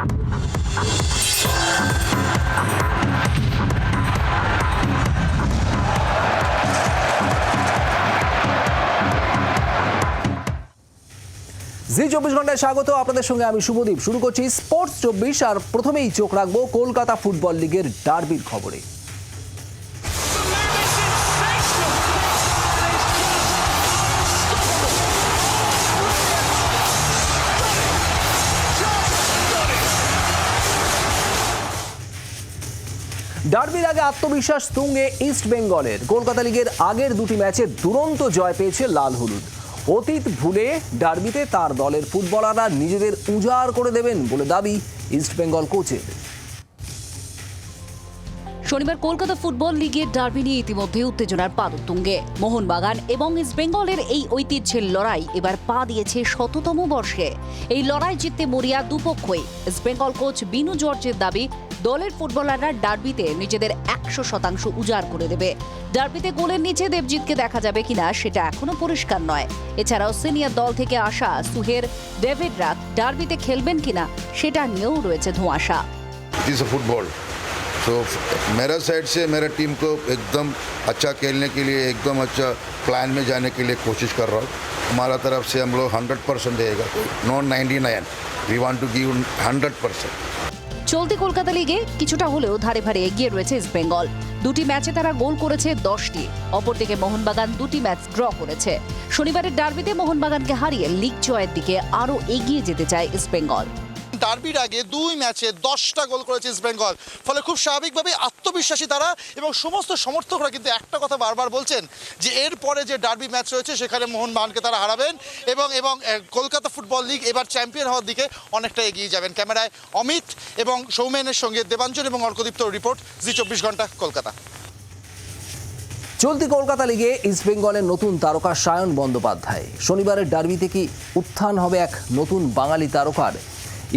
জি, চব্বিশ ঘন্টায় স্বাগত। আপনাদের সঙ্গে আমি শুভদীপ। শুরু করছি স্পোর্টস চব্বিশ, আর প্রথমেই চোখ রাখব কলকাতা ফুটবল লিগের ডার্বির খবরে। ডার্বির আগে আত্মবিশ্বাস তুঙ্গে ইস্ট বেঙ্গলের। কলকাতা লিগের আগের দুটি ম্যাচে দুরন্ত জয় পেয়েছে লাল হলুদ। অতীত ভুলে ডার্বিতে তার দলের ফুটবলাররা নিজেদের উজাড় করে দেবেন বলে দাবি ইস্ট বেঙ্গল কোচের। শনিবার কলকাতা ফুটবল লিগের ডার্বি নিয়ে ইতিমধ্যে উত্তেজনার পাদতুঙ্গে। মোহনবাগান এবং ইস্ট বেঙ্গলের এই ঐতিহ্যের লড়াই এবার পা দিয়েছে শততম বর্ষে। এই লড়াই জিততে মরিয়া দুপক্ষই। ইস্ট বেঙ্গল কোচ বিনু জর্জের দাবি দলের ফুটবলাররা ডার্বিতে নিজেদের একশো শতাংশ উজাড় করে দেবে ডার্বিতে গোলের নিচে দেবজিৎকে দেখা যাবে কিনা সেটা এখনো পরিষ্কার নয় এছাড়াও সিনিয়র দল থেকে আসা সুহের ডেভিডরা ডার্বিতে খেলবেন কিনা সেটা নিয়েও রয়েছে ধোঁয়াশা इट इज़ अ फुटबॉल तो मेरा साइड से मेरा टीम को एकदम अच्छा खेलने के लिए एकदम अच्छा प्लान में जाने के लिए कोशिश कर रहा हूँ हमारा तरफ से हम लोग हंड्रेड परसेंट देगा not ninety nine we want to give hundred percent চলতি কলকাতা লিগে কিছুটা হলেও ধারে ভারে এগিয়ে রয়েছে ইস্ট বেঙ্গল। দুটি ম্যাচে তারা গোল করেছে দশটি। অপরদিকে মোহনবাগান দুটি ম্যাচ ড্র করেছে। শনিবারের ডার্বিতে মোহনবাগানকে হারিয়ে লিগ জয়ের দিকে আরও এগিয়ে যেতে চায় ইস্ট বেঙ্গল। ডার্বির আগে দুই ম্যাচে দশটা গোল করেছে ইস্ট বেঙ্গল। ফলে খুব স্বাভাবিকভাবেই আত্মবিশ্বাসী তারা এবং সমস্ত সমর্থকরা কিন্তু একটা কথা বারবার বলছেন যে এর পরে যে ডার্বি ম্যাচ রয়েছে, সেখানে মোহনবাগানকে তারা হারাবেন এবং এবং কলকাতা ফুটবল লিগ এবার চ্যাম্পিয়ন হওয়ার দিকে অনেকটা এগিয়ে যাবেন। ক্যামেরায় অমিত এবং সৌমেনের সঙ্গে দেবাঞ্জন এবং অর্কদীপ্ত রিপোর্ট, জি চব্বিশ ঘণ্টা, কলকাতা। চলতি কলকাতা লিগে ইস্ট বেঙ্গলের নতুন তারকা সায়ন বন্দ্যোপাধ্যায়। শনিবারের ডার্বিতে কি উত্থান হবে এক নতুন বাঙালি তারকার?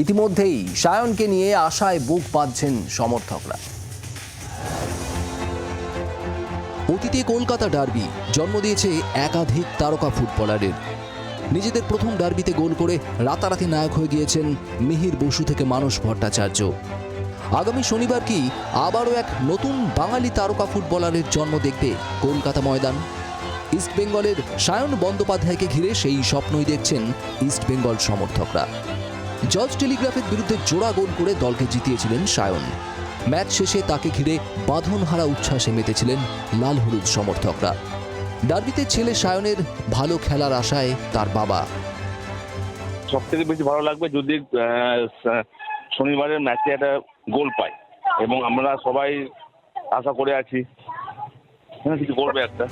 ইতিমধ্যেই সায়নকে নিয়ে আশায় বুক বাঁধছেন সমর্থকরা। অতীতে কলকাতা ডার্বি জন্ম দিয়েছে একাধিক তারকা ফুটবলারের। নিজেদের প্রথম ডার্বিতে গোল করে রাতারাতি নায়ক হয়ে গিয়েছেন মিহির বসু থেকে মানস ভট্টাচার্য। আগামী শনিবার কি আবারও এক নতুন বাঙালি তারকা ফুটবলারের জন্ম দেখবে কলকাতা ময়দান? ইস্ট বেঙ্গলের সায়ন বন্দ্যোপাধ্যায়কে ঘিরে সেই স্বপ্নই দেখছেন ইস্ট বেঙ্গল সমর্থকরা। জর্জ টেলিগ্রাফের বিরুদ্ধে জোড়া গোল করে দলকে জিতিয়েছিলেন সায়ন। ম্যাচ শেষে তাকে ঘিরে বাঁধনহারা উচ্ছ্বাসে মেতেছিলেন লাল হলুদ সমর্থকরা। ডার্বিতে ছেলে সায়নের ভালো খেলার আশায় তার বাবা। সব থেকে বেশি ভালো লাগবে যদি শনিবারের ম্যাচে একটা গোল পাই এবং আমরা সবাই আশা করে আছি হ্যাঁ কিছু করবে একটা।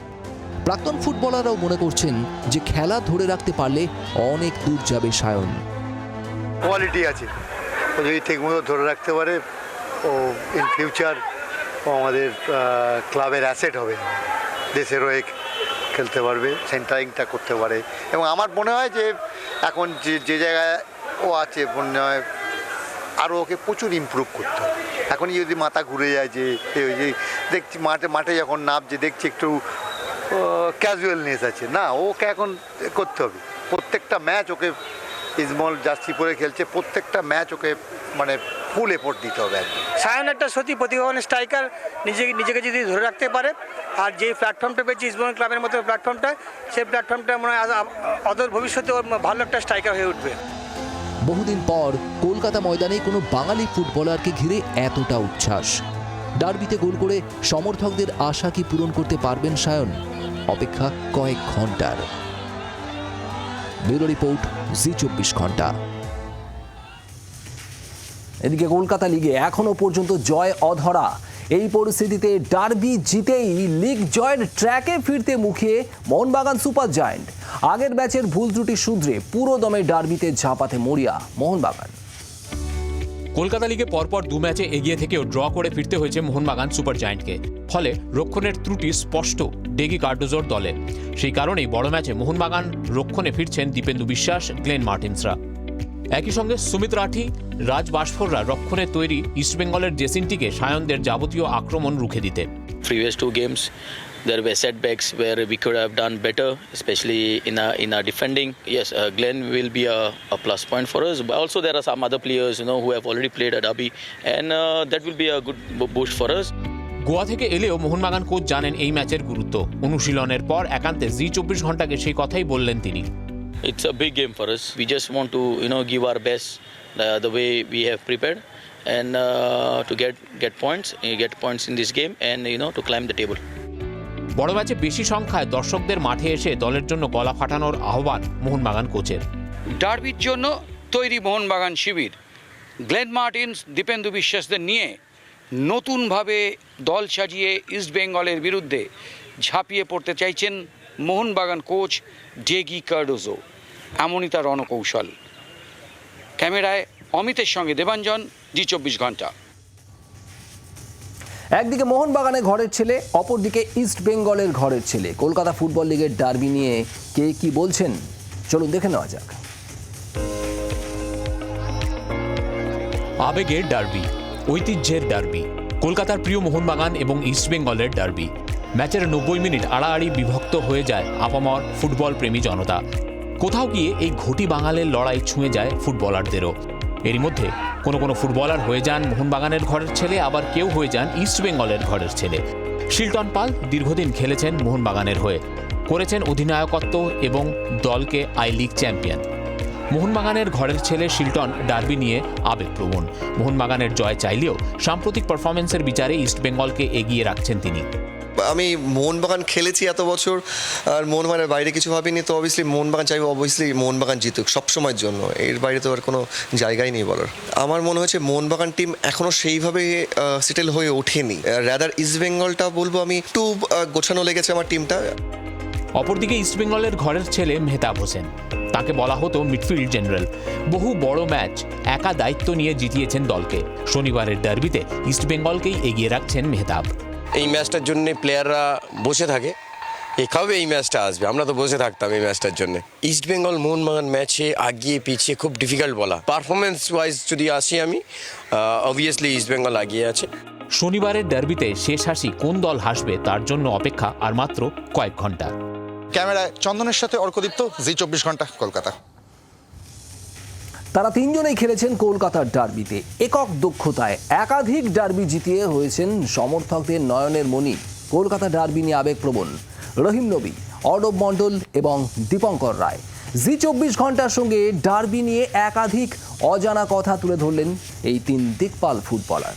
প্রাক্তন ফুটবলাররাও মনে করছেন যে খেলা ধরে রাখতে পারলে অনেক দূর যাবে সায়ন। কোয়ালিটি আছে। ও যদি ঠিকমতো ধরে রাখতে পারে, ও ইন ফিউচার ও আমাদের ক্লাবের অ্যাসেট হবে। দেশের হয়ে খেলতে পারবে সেন্টারিংটা করতে পারে। এবং আমার মনে হয় যে, এখন যে যে জায়গায় ও আছে, মনে হয় আরও ওকে প্রচুর ইমপ্রুভ করতে হবে। এখনই যদি মাথা ঘুরে যায় যে ওই যে, দেখছি মাঠে মাঠে যখন নামছে দেখছি একটু ক্যাজুয়ালনেস আছে। না, ওকে এখন করতে হবে। প্রত্যেকটা ম্যাচ ওকে ইসমল জার্সি পরে খেলছে প্রত্যেকটা ম্যাচ ওকে মানে ফুল এফোর্ট দিতে হবে একদম। সায়ন একটা সত্যি প্রতিভাবান স্ট্রাইকার নিজেকে নিজেকে যদি ধরে রাখতে পারে আর যে প্ল্যাটফর্মটা পেয়েছে ইসবন ক্লাবের মতো প্ল্যাটফর্মটা সেই প্ল্যাটফর্মটা মনে হয় অদূর ভবিষ্যতে ওর ভালো একটা স্ট্রাইকার হয়ে উঠবে। বহুদিন পর কলকাতা ময়দানে কোনো বাঙালি ফুটবলারকে ঘিরে এতটা উচ্ছ্বাস। ডার্বিতে গোল করে সমর্থকদের আশা কি পূরণ করতে পারবেন সায়ন? অপেক্ষা কয়েক ঘণ্টার। ব্যুরো রিপোর্ট, জি চব্বিশ ঘণ্টা। এদিকে কলকাতা লিগে এখনও পর্যন্ত জয় অধরা। এই পরিস্থিতিতে ডার্বি জিতেই লিগ জয়ের ট্র্যাকে ফিরতে মুখে মোহনবাগান সুপার জায়েন্ট। আগের ব্যাচের ভুল ত্রুটি শুধরে পুরো দমে ডার্বিতে ঝাঁপাতে মরিয়া মোহনবাগান। কলকাতা লিগে পরপর দু ম্যাচে এগিয়ে থেকেও ড্র করে ফিরতে হয়েছে মোহনবাগান সুপার জায়ান্টকে। ফলে রক্ষণের ত্রুটি স্পষ্ট। ডেগি কার্ডোজোর দলে সেই কারণেই বড় ম্যাচে মোহনবাগান রক্ষণে ফিরছেন দীপেন্দু বিশ্বাস গ্লেন মার্টিন্সরা একই সঙ্গে সুমিত রাঠি রাজ বাসফোররা রক্ষণে তৈরি ইস্টবেঙ্গলের ড্রেসিংটিকে সায়নদের যাবতীয় আক্রমণ রুখে দিতে previous two games there were setbacks where we could have done better, especially in our in our defending. Yes, uh, Glenn will be a, a plus point for us. But also there are some other players, you know, who have already played at Derby, and uh, that will be a good boost for us. Goa থেকে এলেও Mohun Bagan coach জানেন এই ম্যাচের গুরুত্ব অনুশীলনের পর একান্তে জি চব্বিশ ঘন্টাকে সেই কথাই বললেন তিনি It's a big game for us. We just want to, you know, give our best uh, the way we have prepared, and uh, to get get points, uh, get points in this game, and you know, to climb the table. বড় ম্যাচে বেশি সংখ্যায় দর্শকদের মাঠে এসে দলের জন্য গলা ফাটানোর আহ্বান মোহনবাগান কোচের ডার্বির জন্য তৈরি মোহনবাগান শিবির গ্লেন মার্টিন্স দীপেন্দু বিশ্বাসদের নিয়ে নতুনভাবে দল সাজিয়ে ইস্টবেঙ্গলের বিরুদ্ধে ঝাঁপিয়ে পড়তে চাইছেন মোহনবাগান কোচ ডেগি কার্ডোজো এমনই তার রণকৌশল। ক্যামেরায় অমিতের সঙ্গে দেবাঞ্জন জি চব্বিশ ঘণ্টা। একদিকে মোহনবাগানে ঘরের ছেলে অপরদিকে ইস্ট বেঙ্গলের ঘরের ছেলে। কলকাতা ফুটবল লিগের ডার্বি নিয়ে কে কি বলছেন? চলুন দেখে নেওয়া যাক। আবেগের ডার্বি। ঐতিহ্যের ডার্বি, কলকাতার প্রিয় মোহনবাগান এবং ইস্টবেঙ্গলের ডার্বি। ম্যাচের নব্বই মিনিট আড়াআড়ি বিভক্ত হয়ে যায় আপামর ফুটবল প্রেমী জনতা। কোথাও গিয়ে এই ঘটি বাঙালের লড়াই ছুঁয়ে যায় ফুটবলারদেরও। এরই মধ্যে কোনো কোনো ফুটবলার হয়ে যান মোহনবাগানের ঘরের ছেলে, আবার কেউ হয়ে যান ইস্টবেঙ্গলের ঘরের ছেলে। শিলটন পাল দীর্ঘদিন খেলেছেন মোহনবাগানের হয়ে। করেছেন অধিনায়কত্ব এবং দলকে আই লিগ চ্যাম্পিয়ন। মোহনবাগানের ঘরের ছেলে শিলটন ডার্বি নিয়ে আবেগপ্রবণ মোহনবাগানের জয় চাইলেও সাম্প্রতিক পারফরমেন্সের বিচারে ইস্টবেঙ্গলকে এগিয়ে রাখছেন তিনি। আমি মোহনবাগান খেলেছি এত বছর আর মোহনবাগানের বাইরে কিছু ভাবিনি তো অবভিয়াসলি মোহনবাগান চাইব অবভিয়াসলি মোহনবাগান জিতুক সবসময়ের জন্য। এর বাইরে তো আর কোনো জায়গাই নেই বলার। আমার মনে হচ্ছে মোহনবাগান টিম এখনও সেইভাবে সেটেল হয়ে ওঠেনি। রাদার ইস্ট বেঙ্গলটা বলব আমি একটু গোছানো লেগেছে আমার টিমটা অপরদিকে ইস্টবেঙ্গলের ঘরের ছেলে মেহতাব হোসেন। তাকে বলা হতো মিডফিল্ড জেনারেল। বহু বড় ম্যাচ একা দায়িত্ব নিয়ে জিতিয়েছেন দলকে। শনিবারের ডার্বিতে ইস্টবেঙ্গলকেই এগিয়ে রাখছেন মেহতাব। এই ম্যাচটার জন্য প্লেয়াররা বসে থাকে। এ কবে এই ম্যাচটা আসবে। আমরা তো বসে থাকতাম এই ম্যাচটার জন্য। ইস্ট বেঙ্গল মোহনবাগান ম্যাচে আগিয়ে পিছিয়ে খুব ডিফিকাল্ট বলা পারফরমেন্স ওয়াইজ যদি আসি আমি অবভিয়াসলি ইস্ট বেঙ্গল আগিয়ে আছে। শনিবারের ডার্বিতে শেষ হাসি কোন দল হাসবে তার জন্য অপেক্ষা আর মাত্র কয়েক ঘণ্টা। ক্যামেরায় চন্দনের সাথে অর্কদীপ্ত, জি চব্বিশ ঘণ্টা, কলকাতা। তারা তিনজনেই খেলেছেন কলকাতার ডার্বিতে। একক দক্ষতায় একাধিক ডার্বি জিতিয়ে হয়েছেন সমর্থকদের নয়নের মণি। কলকাতা ডার্বি নিয়ে আবেগপ্রবণ। রহিম নবী, অর্ণব মণ্ডল এবং দীপঙ্কর রায়। জি চব্বিশ ঘণ্টার সঙ্গে ডার্বি নিয়ে একাধিক অজানা কথা তুলে ধরলেন এই তিন দিকপাল ফুটবলার।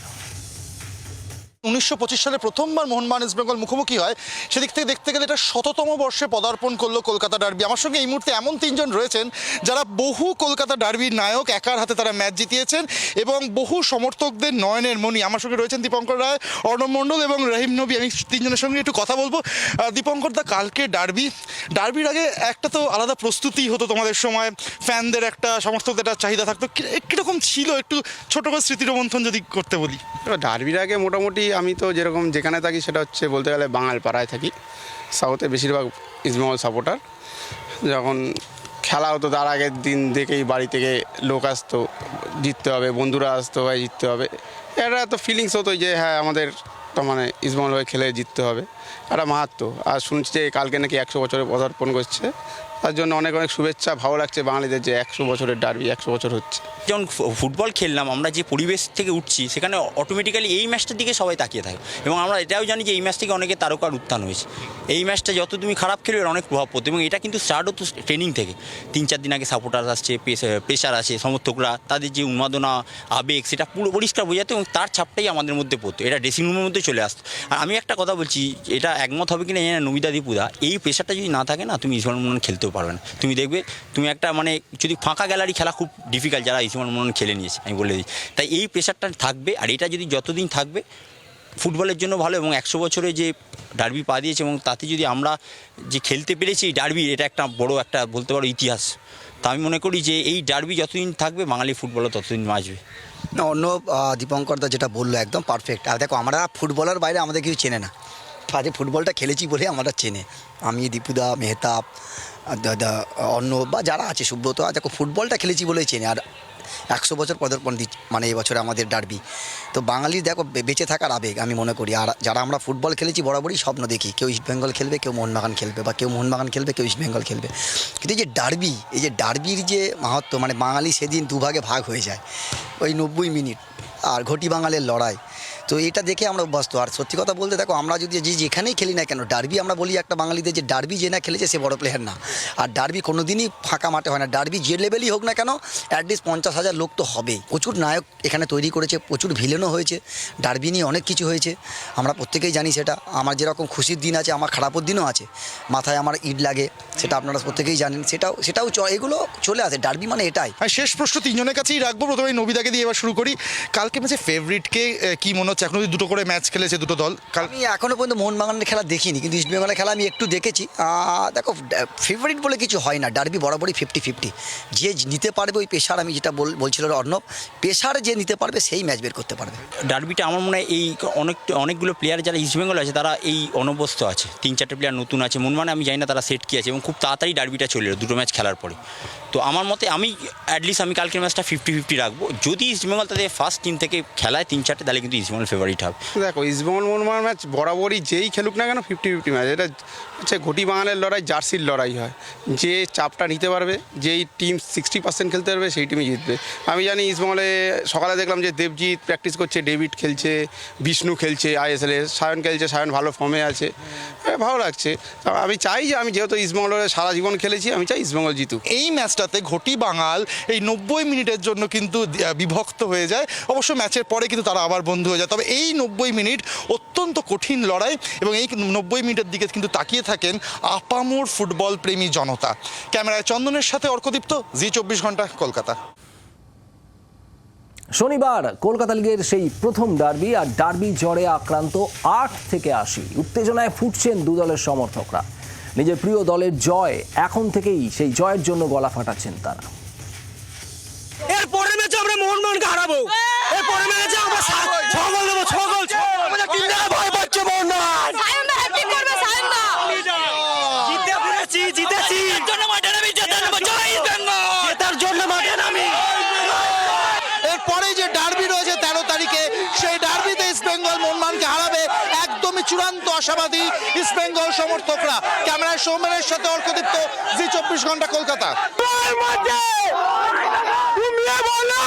উনিশশো পঁচিশ সালে প্রথমবার মোহনবাগান ইস্ট বেঙ্গল মুখোমুখি হয়, সেদিক থেকে দেখতে গেলে এটা শততম বর্ষে পদার্পণ করল কলকাতা ডার্বি। আমার সঙ্গে এই মুহূর্তে এমন তিনজন রয়েছেন যারা বহু কলকাতা ডার্বির নায়ক, একার হাতে তারা ম্যাচ জিতিয়েছেন এবং বহু সমর্থকদের নয়নের মণি। আমার সঙ্গে রয়েছেন দীপঙ্কর রায়, অর্ণব মণ্ডল এবং রহিম নবী। আমি তিনজনের সঙ্গে একটু কথা বলব। দীপঙ্কর দা, কালকে ডার্বি। ডার্বির আগে একটা তো আলাদা প্রস্তুতি হতো তোমাদের সময়। ফ্যানদের একটা, সমর্থকদের একটা চাহিদা থাকতো। কীরকম ছিল? একটু ছোট করে স্মৃতিরোমন্থন যদি করতে বলি। ডার্বির আগে মোটামুটি আমি তো যেরকম যেখানে থাকি সেটা হচ্ছে বলতে গেলে বাঙাল পাড়ায় থাকি। সাউথে বেশিরভাগ ইস্টবেঙ্গল সাপোর্টার। যখন খেলা হতো তার আগের দিন দেখেই বাড়ি থেকে লোক আসতো, জিততে হবে, বন্ধুরা আসতো, ভাই জিততে হবে। এটা তো ফিলিংস হতো যে হ্যাঁ আমাদের তো মানে ইস্টবেঙ্গল হয়ে খেলে জিততে হবে। একটা মাহাত্ম আর শুনছি যে কালকে নাকি একশো বছরে পদার্পণ করছে। তার জন্য অনেক অনেক শুভেচ্ছা, ভালো লাগছে বাঙালিদের যে একশো বছরের ডার্বি একশো বছর হচ্ছে। যেমন ফুটবল খেললাম, আমরা যে পরিবেশ থেকে উঠছি, সেখানে অটোমেটিক্যালি এই ম্যাচটার দিকে সবাই তাকিয়ে থাকে। এবং আমরা এটাও জানি যে এই ম্যাচ থেকে অনেকে তারকার উত্থান হয়েছে। এই ম্যাচটা যত তুমি খারাপ খেলবে এর অনেক প্রভাব পড়তো। এবং এটা কিন্তু স্টার্ট হতো ট্রেনিং থেকে। তিন, চার দিন আগে সাপোর্টার আসছে প্রেশার আছে সমর্থকরা, তাদের যে উন্মাদনা, আবেগ, সেটা পুরো পরিষ্কার বোঝাতো এবং তার ছাপটাই আমাদের মধ্যে পড়তো। এটা ড্রেসিং রুমের মধ্যে চলে আসতো। আর আমি একটা কথা বলছি, এটা একমত হবে কিনা জানি না, নমিতা দীপুদা, এই প্রেশারটা যদি না থাকে না, তুমি মনন খেলতেও পারবে না। তুমি দেখবে, তুমি একটা মানে যদি ফাঁকা গ্যালারি খেলা খুব ডিফিকাল্ট যারা ইসমান মনন খেলে নিয়েছে, আমি বলে দিই। তাই এই প্রেশারটা থাকবে, আর এটা যদি যতদিন থাকবে ফুটবলের জন্য ভালো এবং একশো বছরে যে ডার্বি পা দিয়েছে এবং তাতে যদি আমরা যে খেলতে পেরেছি, এই ডার্বি এটা একটা বড় একটা বলতে পারো ইতিহাস। তা আমি মনে করি যে এই ডার্বি যতদিন থাকবে, বাঙালি ফুটবলও ততদিন বাঁচবে। না, অন্য দীপঙ্কর দা যেটা বলল একদম পারফেক্ট আর দেখো, আমরা ফুটবলার বাইরে আমাদের কিছু চেনে না। আজকে ফুটবলটা খেলেছি বলে আমরা চেনে। আমি, দীপুদা, মেহতাব অন্য বা যারা আছে, সুব্রত আর দেখো ফুটবলটা খেলেছি বলেই চেনে। আর একশো বছর পদার্পণ দিচ্ছে মানে এবছরে আমাদের ডার্বি তো বাঙালির দেখো বেঁচে থাকার আবেগ, আমি মনে করি। আর যারা আমরা ফুটবল খেলেছি বরাবরই স্বপ্ন দেখি, কেউ ইস্ট বেঙ্গল খেলবে, কেউ মোহনবাগান খেলবে, বা কেউ মোহনবাগান খেলবে, কেউ ইস্ট বেঙ্গল খেলবে। কিন্তু এই যে ডার্বি এই যে ডার্বির যে মাহাত্ম মানে বাঙালি সেদিন দুভাগে ভাগ হয়ে যায়। ওই নব্বই মিনিট, আর ঘটি বাঙালের লড়াই। তো এটা দেখে আমরা অভ্যস্ত। আর সত্যি কথা বলতে দেখো, আমরা যদি যে যেখানেই খেলি না কেন, ডার্বি আমরা বলি একটা বাঙালিদের যে ডার্বি যে না খেলেছে সে বড় প্লেয়ার না। আর ডার্বি কোনো দিনই ফাঁকা মাঠে হয় না। ডার্বি যে লেভেলই হোক না কেন অ্যাটলিস্ট পঞ্চাশ হাজার লোক তো হবেই প্রচুর নায়ক এখানে তৈরি করেছে, প্রচুর ভিলেনও হয়েছে। ডার্বি নিয়ে অনেক কিছু হয়েছে। আমরা প্রত্যেকেই জানি সেটা। আমার যেরকম খুশির দিন আছে, আমার খারাপের দিনও আছে। মাথায় আমার ইট লাগে, সেটা আপনারা প্রত্যেকেই জানেন। সেটাও সেটাও এগুলো চলে আসে। ডার্বি মানে এটাই। শেষ প্রশ্ন তিনজনের কাছেই রাখব। প্রথমে নবিদাকে দিয়ে এবার শুরু করি। কালকে ম্যাচে ফেভারিটকে কি মনে হচ্ছে এখন দুটো করে ম্যাচ খেলেছে দুটো দল। আমি এখনও পর্যন্ত মোহনবাগানের খেলা দেখিনি কিন্তু ইস্ট বেঙ্গলের খেলা আমি একটু দেখেছি। দেখো ফেভারিট বলে কিছু হয় না ডার্বি বরাবরই ফিফটি ফিফটি যে নিতে পারবে ওই পেশার আমি যেটা বল বলছিল অর্ণব পেশার যে নিতে পারবে সেই ম্যাচ বের করতে পারবে। ডার্বিটা আমার মনে হয় এই অনেক অনেকগুলো প্লেয়ার যারা ইস্টবেঙ্গল আছে তারা এই অনভ্যস্ত আছে। তিন চারটে প্লেয়ার নতুন আছে মন মানে আমি জানি না তারা সেট কি আছে এবং খুব তাড়াতাড়ি ডার্বিটা চলে এলো দুটো ম্যাচ খেলার পরে। তো আমার মতে আমি অ্যাটলিস্ট আমি কালকের ম্যাচটা ফিফটি ফিফটি রাখব। যদি ইস্টবেঙ্গল তাদের ফার্স্ট টিম থেকে খেলায় তিন চারটে তাহলে কিন্তু ইস্টবেঙ্গল ফেভারিট হবে দেখো ইস্টবেঙ্গল মোহনবাগান ম্যাচ বরাবরই যেই খেলুক না কেন ফিফটি ফিফটি ম্যাচ এটা হচ্ছে ঘটি বাঙালের লড়াই জার্সির লড়াই হয়। যে চাপটা নিতে পারবে যেই টিম সিক্সটি পার্সেন্ট খেলতে পারবে সেই টিমই জিতবে। আমি জানি ইস্টবেঙ্গলে সকালে দেখলাম যে দেবজিৎ প্র্যাকটিস করছে ডেভিড খেলছে বিষ্ণু খেলছে আইএসএলে সায়ন খেলছে সায়ন ভালো ফর্মে আছে। ভালো লাগছে। আমি চাই যে আমি যেহেতু ইস্টবেঙ্গলের সারা জীবন খেলেছি আমি চাই ইস্টবেঙ্গল জিতুক। এই ম্যাচটাতে ঘটি বাঙাল এই নব্বই মিনিটের জন্য কিন্তু বিভক্ত হয়ে যায়। অবশ্য ম্যাচের পরে কিন্তু তারা আবার বন্ধু হয়ে যায়। তবে এই নব্বই মিনিট অত্যন্ত কঠিন লড়াই এবং এই নব্বই মিনিটের দিকে কিন্তু তাকিয়ে থাকেন আপামোর ফুটবল প্রেমী জনতা। ক্যামেরায় চন্দনের সাথে অর্কদীপ্ত জি চব্বিশ ঘণ্টা কলকাতা। শনিবার কলকাতা লিগের সেই প্রথম ডার্বি আর ডার্বি জ্বরে আক্রান্ত আট থেকে আশি। উত্তেজনায় ফুটছেন দু দলের সমর্থকরা। নিজের প্রিয় দলের জয় এখন থেকেই সেই জয়ের জন্য গলা ফাটাচ্ছেন তারা। এর পরের মন মন মোহনবাগানকে হারাবো পরে পরের ম্যাচে আমরা ছাগল ছ গোল দেবো ছ গোল ছ গোল। আমাদের টিম ভয় পাচ্ছে মোহনবাগান একদমই চূড়ান্ত আশাবাদী ইস্ট বেঙ্গল সমর্থকরা। ক্যামেরায় সৌমেনের সাথে অর্কদীপ্ত জি চব্বিশ ঘণ্টা কলকাতা। বলো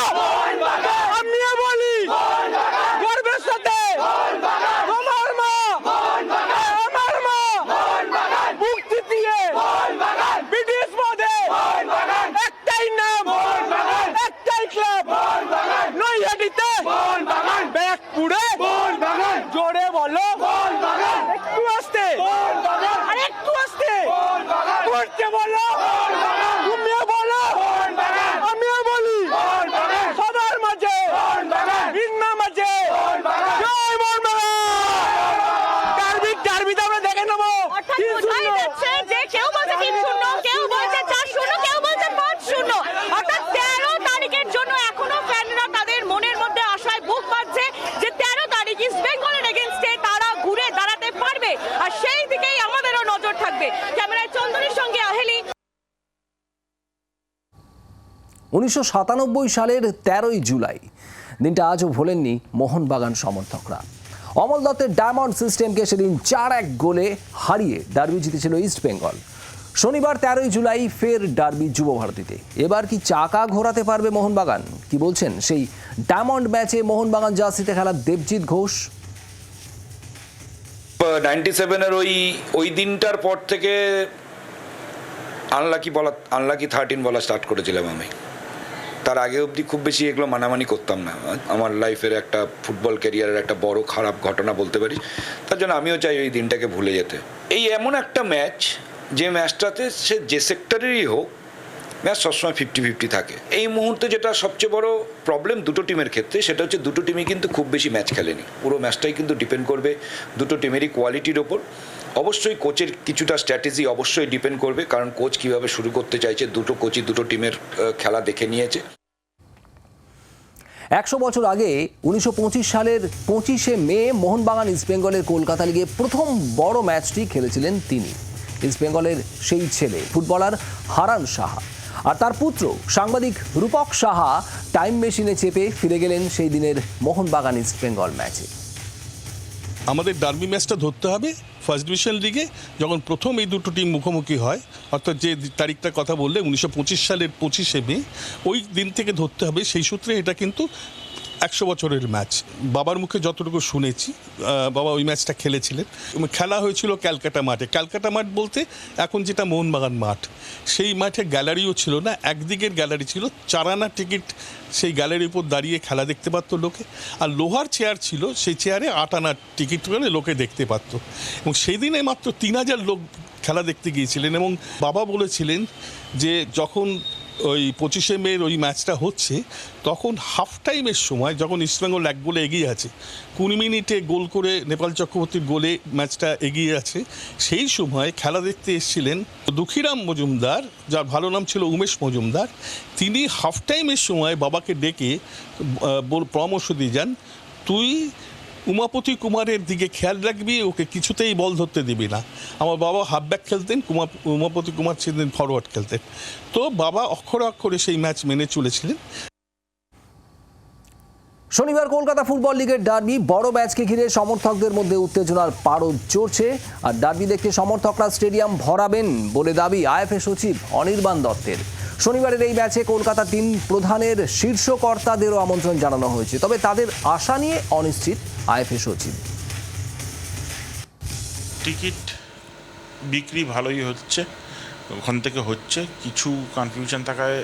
আমিও বলি গর্বের সাথে আমার মা আমার মা মুক্তি দিয়ে ব্রিটিশ মদে একটাই নাম একটাই ক্লাব নৈহাটিতে ব্যাকপুরে জোরে বলো একটু আসতে আর একটু আসতে করতে বলো তুমিও বলো আমিও বলি সবার মাঝে ইন্না মাঝে জয় মোহনবাগান ডার্বি ডার্বিতে আমরা দেখে নেব তিন শূন্য। যে কেউ বলছে তিন শূন্য কেউ বলছে চার শূন্য কেউ বলছে পাঁচ শূন্য অর্থাৎ তেরো তারিখের জন্য এখনও ফ্যানরা তাদের মনের মধ্যে আশায় বুক বাঁধছে যে তেরো তারিখ ইস্ট বেঙ্গলের এগেনস্টে তারা ঘুরে দাঁড়াতে পারবে আর সেই দিকেই আমাদেরও নজর থাকবে ক্যামেরায় চন্দনের সঙ্গে আহেলি উনিশশো সাতানব্বই সালের তেরোই জুলাই। দিনটা আজও ভোলেননি মোহনবাগান সমর্থকরা। অমল দত্তের ডায়মন্ড সিস্টেমকে সেদিন চার এক গোলে হারিয়ে ডার্বি জিতেছিল ইস্ট বেঙ্গল। শনিবার তেরোই জুলাই ফের ডার্বি যুব ভারতীতে। এবার কি চাকা ঘোরাতে পারবে মোহনবাগান? কি বলছেন সেই ডায়মন্ড ম্যাচে মোহনবাগান জার্সিতে খেলা দেবজিৎ ঘোষ? নাইনটি সেভেনের ওই ওই দিনটার পর থেকে আনলাকি বলা আনলাকি থার্টিন বলা স্টার্ট করেছিলাম আমি। তার আগে অবধি খুব বেশি এগুলো মানামানি করতাম না। আমার লাইফের একটা ফুটবল ক্যারিয়ারের একটা বড় খারাপ ঘটনা বলতে পারি। তার জন্য আমিও চাই ওই দিনটাকে ভুলে যেতে। এই এমন একটা ম্যাচ যে ম্যাচটাতে সে যে সেক্টরেরই হোক, ম্যাচ সবসময় ফিফটি ফিফটি থাকে। এই মুহূর্তে যেটা সবচেয়ে বড় প্রবলেম দুটো টিমের ক্ষেত্রে, সেটা হচ্ছে দুটো টিমই কিন্তু খুব বেশি ম্যাচ খেলেনি। পুরো ম্যাচটাই কিন্তু ডিপেন্ড করবে দুটো টিমেরই কোয়ালিটির ওপর। অবশ্যই কোচের কিছুটা স্ট্র্যাটেজি অবশ্যই ডিপেন্ড করবে, কারণ কোচ কীভাবে শুরু করতে চাইছে, দুটো কোচই দুটো টিমের খেলা দেখে নিয়েছে। একশো বছর আগে উনিশশো পঁচিশ সালের পঁচিশে মে মোহনবাগান ইস্টবেঙ্গলের কলকাতা লিগে প্রথম বড় ম্যাচটি খেলেছিলেন তিনি। ইস্টবেঙ্গলের সেই ছেলে, ফুটবলার হারান সাহা। আর তার পুত্র, সাংবাদিক রূপক সাহা, টাইম মেশিনে চেপে ফিরে গেলেন সেই দিনের মোহনবাগান ইস্ট বেঙ্গল ম্যাচে। আমাদের ডার্বি ম্যাচটা ধরতে হবে। ফার্স্ট ডিভিশন লিগে যখন প্রথম এই দুটো টিম মুখোমুখি হয়, অর্থাৎ যে তারিখটার কথা বললে, উনিশশো পঁচিশ সালের পঁচিশে মে, ওই দিন থেকে ধরতে হবে। সেই সূত্রে এটা কিন্তু একশো বছরের ম্যাচ বাবার মুখে যতটুকু শুনেছি বাবা ওই ম্যাচটা খেলেছিলেন। খেলা হয়েছিল ক্যালকাটা মাঠে। ক্যালকাটা মাঠ বলতে এখন যেটা মোহনবাগান মাঠ, সেই মাঠে গ্যালারিও ছিল না, একদিকের গ্যালারি ছিল। চারানা টিকিট সেই গ্যালারির উপর দাঁড়িয়ে খেলা দেখতে পারতো লোকে। আর লোহার চেয়ার ছিল, সেই চেয়ারে আট আনা টিকিট করে লোকে দেখতে পারতো। এবং সেই দিনে মাত্র তিন হাজার লোক খেলা দেখতে গিয়েছিলেন এবং বাবা বলেছিলেন যে যখন ওই পঁচিশে মের ওই ম্যাচটা হচ্ছে, তখন হাফ টাইমের সময় যখন ইস্টবেঙ্গল এক গোলে এগিয়ে আছে, কুড়ি মিনিটে গোল করে নেপাল চক্রবর্তীর গোলে ম্যাচটা এগিয়ে আছে, সেই সময় খেলা দেখতে এসেছিলেন দুঃখীরাম মজুমদার, যার ভালো নাম ছিল উমেশ মজুমদার। তিনি হাফ টাইমের সময় বাবাকে ডেকে পরামর্শ দিয়ে যান, তুই উমাপতি কুমারের দিকে খেয়াল রাখবি, ওকে কিছুতেই বল ধরতে দিবি না। আমার বাবা হাফ ব্যাক খেলতেন কুমার উমাপতি কুমার ছিলেন ফরওয়ার্ড খেলতেন। তো বাবা অক্ষরে অক্ষরে সেই ম্যাচ মেনে চলেছিলেন। শনিবার কলকাতা ফুটবল লিগের ডার্বি, বড় ম্যাচকে ঘিরে সমর্থকদের মধ্যে উত্তেজনার পারদ চড়ছে। আর ডার্বি দেখতে সমর্থকরা স্টেডিয়াম ভরাবেন বলে দাবি আইএফএ সচিব অনির্বাণ দত্তের। শনিবারের এই ম্যাচে কলকাতা তিন প্রধানের শীর্ষকর্তাদেরও আমন্ত্রণ জানানো হয়েছে। তবে তাদের আশা নিয়ে অনিশ্চিত আইএফএ সচিব। টিকিট বিক্রি ভালোই হচ্ছে, ওখান থেকে হচ্ছে। কিছু কনফিউশন থাকায়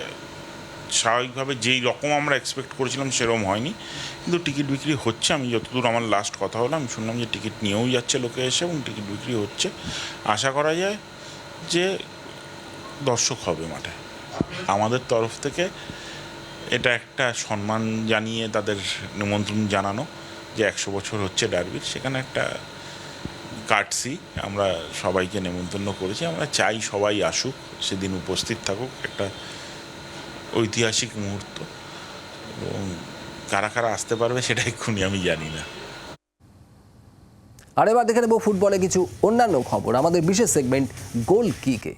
স্বাভাবিকভাবে যেই রকম আমরা এক্সপেক্ট করেছিলাম সেরকম হয়নি। কিন্তু টিকিট বিক্রি হচ্ছে, আমি যতদূর আমার লাস্ট কথা হলো, আমি শুনলাম যে টিকিট নিয়েও যাচ্ছে লোকে এসে এবং টিকিট বিক্রি হচ্ছে। আশা করা যায় যে দর্শক হবে মাঠে। আমাদের তরফ থেকে এটা একটা সম্মান জানিয়ে তাদের নিমন্ত্রণ জানানো যে একশো বছর হচ্ছে ডারবির সেখানে একটা কাটসি আমরা সবাইকে নেমন্তন্ন করেছি। আমরা চাই সবাই আসুক, সেদিন উপস্থিত থাকুক। একটা ঐতিহাসিক মুহূর্ত। এবং কারা কারা আসতে পারবে সেটা এক্ষুনি আমি জানি না। আর এবার দেখে নেব ফুটবলে কিছু অন্যান্য খবর। আমাদের বিশেষ সেগমেন্ট গোল কিকে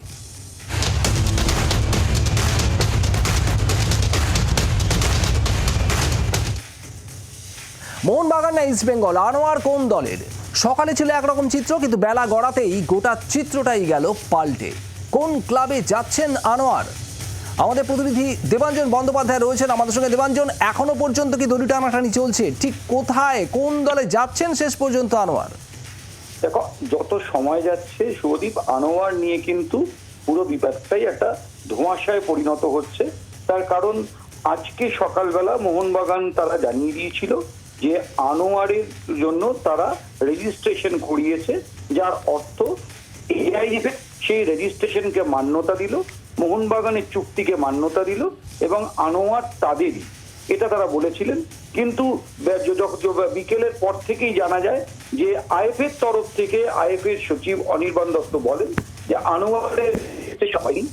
মোহনবাগান না ইস্ট বেঙ্গল আনোয়ার কোন দলের? সকালে ছিল একরকম চিত্র, কিন্তু বেলা গড়াতেই গোটা চিত্রটাই গেল পাল্টে। কোন ক্লাবে যাচ্ছেন আনোয়ার? আমাদের প্রতিনিধি দেবাঞ্জন বন্দ্যোপাধ্যায় রয়েছেন আমাদের সঙ্গে। দেবাঞ্জন, এখনও পর্যন্ত কি দড়ি টানাটানি চলছে? ঠিক কোথায়, কোন দলে যাচ্ছেন শেষ পর্যন্ত আনোয়ার? দেখো, যত সময় যাচ্ছে, শুভদীপ, আনোয়ার নিয়ে কিন্তু পুরো বিপাকটাই একটা ধোঁয়াশায় পরিণত হচ্ছে। তার কারণ, আজকে সকালবেলা মোহনবাগান তারা জানিয়ে দিয়েছিল যে আনোয়ারের জন্য তারা রেজিস্ট্রেশন করিয়েছে। যার অর্থ এআইএফ সেই রেজিস্ট্রেশনকে মান্যতা দিল। মোহনবাগানের চুক্তিকে মান্যতা দিল এবং আনোয়ার তাদেরই, এটা তারা বলেছিলেন। কিন্তু বিকেলের পর থেকেই জানা যায় যে আইএফের তরফ থেকে আইএফের সচিব অনির্বাণ দত্ত বলেন যে আনোয়ারের হয়নি।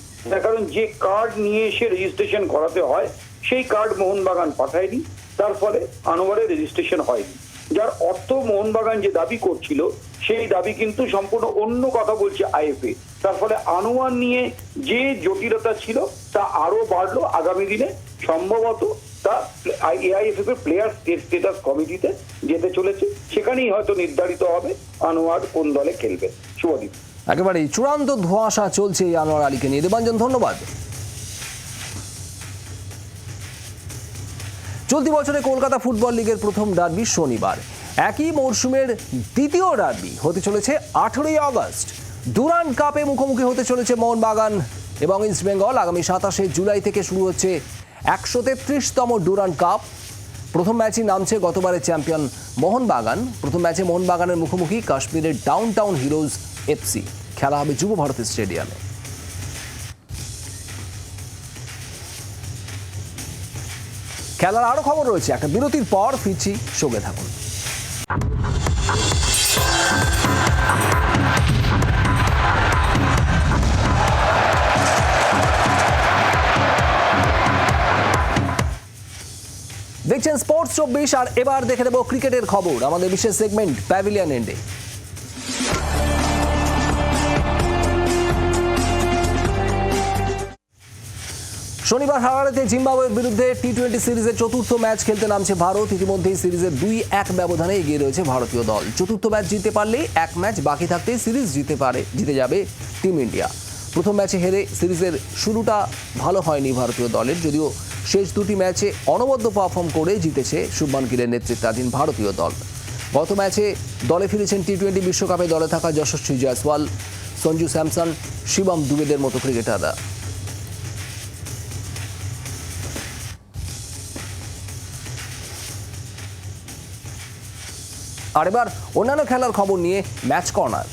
কারণ যে কার্ড নিয়ে এসে রেজিস্ট্রেশন করাতে হয়, সেই কার্ড মোহনবাগান পাঠায়নি। তার ফলে আনোয়ারের রেজিস্ট্রেশন হয়নি। যার অর্থ মোহনবাগান যে দাবি করছিল, সেই দাবি কিন্তু সম্পূর্ণ অন্য কথা বলছে আইএফএ তার ফলে আনোয়ার নিয়ে যে জটিলতা ছিল তা আরও বাড়লো আগামী দিনে। সম্ভবত তা এআইএফএফ এর প্লেয়ার স্টেটাস কমিটিতে যেতে চলেছে। সেখানেই হয়তো নির্ধারিত হবে আনোয়ার কোন দলে খেলবে। শুভদীপ। একেবারেই চূড়ান্ত ধোঁয়াশা চলছে এই আনোয়ার আলীকে নিয়ে। দেবাঞ্জন, ধন্যবাদ। চলতি বছরে কলকাতা ফুটবল লিগের প্রথম ডার্বি শনিবার। একই মরশুমের দ্বিতীয় ডার্বি হতে চলেছে আঠেরোই আগস্ট। দুরান কাপে মুখোমুখি হতে চলেছে মোহনবাগান এবং ইস্ট বেঙ্গল। আগামী সাতাশে জুলাই থেকে শুরু হচ্ছে একশো তেত্রিশতম ডুরান কাপ। প্রথম ম্যাচই নামছে গতবারের চ্যাম্পিয়ন মোহনবাগান। প্রথম ম্যাচে মোহনবাগানের মুখোমুখি কাশ্মীরের ডাউন টাউন হিরোজ এফসি। খেলা হবে যুব ভারতী স্টেডিয়ামে। খেলার আরও খবর রয়েছে। একটা বিরতির পর ফিরছি সঙ্গে থাকুন। দেখছেন স্পোর্টস চব্বিশ, আর এবার দেখে নেব ক্রিকেটের খবর, আমাদের বিশেষ সেগমেন্ট প্যাভিলিয়ন এন্ডে শনিবার হারারেতে জিম্বাবুয়ের বিরুদ্ধে টি টোয়েন্টি সিরিজের চতুর্থ ম্যাচ খেলতে নামছে ভারত, ইতিমধ্যেই সিরিজের দুই এক ব্যবধানে এগিয়ে রয়েছে ভারতীয় দল। চতুর্থ ম্যাচ জিততে পারলেই এক ম্যাচ বাকি থাকতেই সিরিজ জিতে পারে, জিতে যাবে টিম ইন্ডিয়া প্রথম ম্যাচে হেরে সিরিজের শুরুটা ভালো হয়নি ভারতীয় দলের, যদিও শেষ দুটি ম্যাচে অনবদ্য পারফর্ম করে জিতেছে শুভমান গিলের নেতৃত্বাধীন ভারতীয় দল। গত ম্যাচে দলে ফিরেছেন টি টোয়েন্টি বিশ্বকাপে দলে থাকা যশস্বী জয়সওয়াল, সঞ্জু স্যামসন, শিবম দুবেদের মতো ক্রিকেটাররা। আর এবার অন্যান্য খেলার খবর নিয়ে ম্যাচ কর্নার।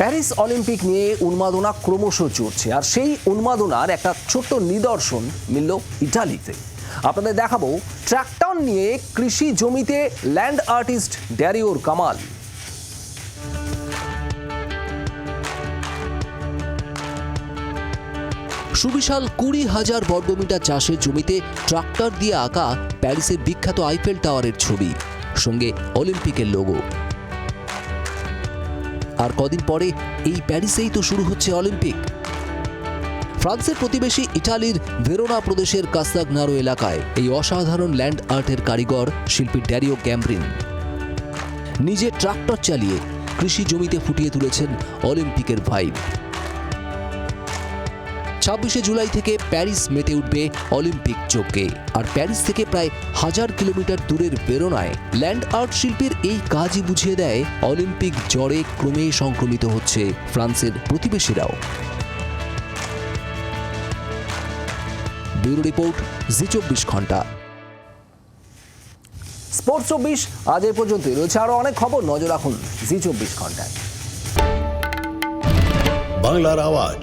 প্যারিস অলিম্পিক নিয়ে উন্মাদনা ক্রমশ চড়ছে, আর সেই উন্মাদনার একটা ছোট্ট নিদর্শন মিলল ইটালিতে। আপনাদের দেখাবো ট্র্যাক্টর নিয়ে কৃষি জমিতে ল্যান্ড আর্টিস্ট ড্যারিওর কামাল। সুবিশাল কুড়ি হাজার বর্গমিটার চাষের জমিতে ট্রাক্টর দিয়ে আঁকা প্যারিসের বিখ্যাত আইফেল টাওয়ারের ছবি, সঙ্গে অলিম্পিকের লোগো আর কদিন পরে এই প্যারিসেই তো শুরু হচ্ছে অলিম্পিক। ফ্রান্সের প্রতিবেশী ইটালির ভেরোনা প্রদেশের কাস্তাগনারো এলাকায় এই অসাধারণ ল্যান্ড আর্টের কারিগর শিল্পী ড্যারিও ক্যাম্ব্রিন। নিজে ট্রাক্টর চালিয়ে কৃষি জমিতে ফুটিয়ে তুলেছেন অলিম্পিকের ভাইব। ছাব্বিশে জুলাই থেকে প্যারিস মেতে উঠবে অলিম্পিক চোখে। আর প্যারিস থেকে প্রায় হাজার কিলোমিটার দূরের বেরোনায় ল্যান্ড আর্ট শিল্পের এই কাজই বুঝিয়ে দেয় অলিম্পিক জ্বরে ক্রমে সংক্রমিত হচ্ছে ফ্রান্সের প্রতিবেশীরাও। ব্যুরো রিপোর্ট, জি চব্বিশ ঘণ্টা। স্পোর্টস চব্বিশ, আজ এ পর্যন্তই। রয়েছে আরও অনেক খবর, নজর রাখুন জি চব্বিশ ঘন্টায়। বাংলার আওয়াজ।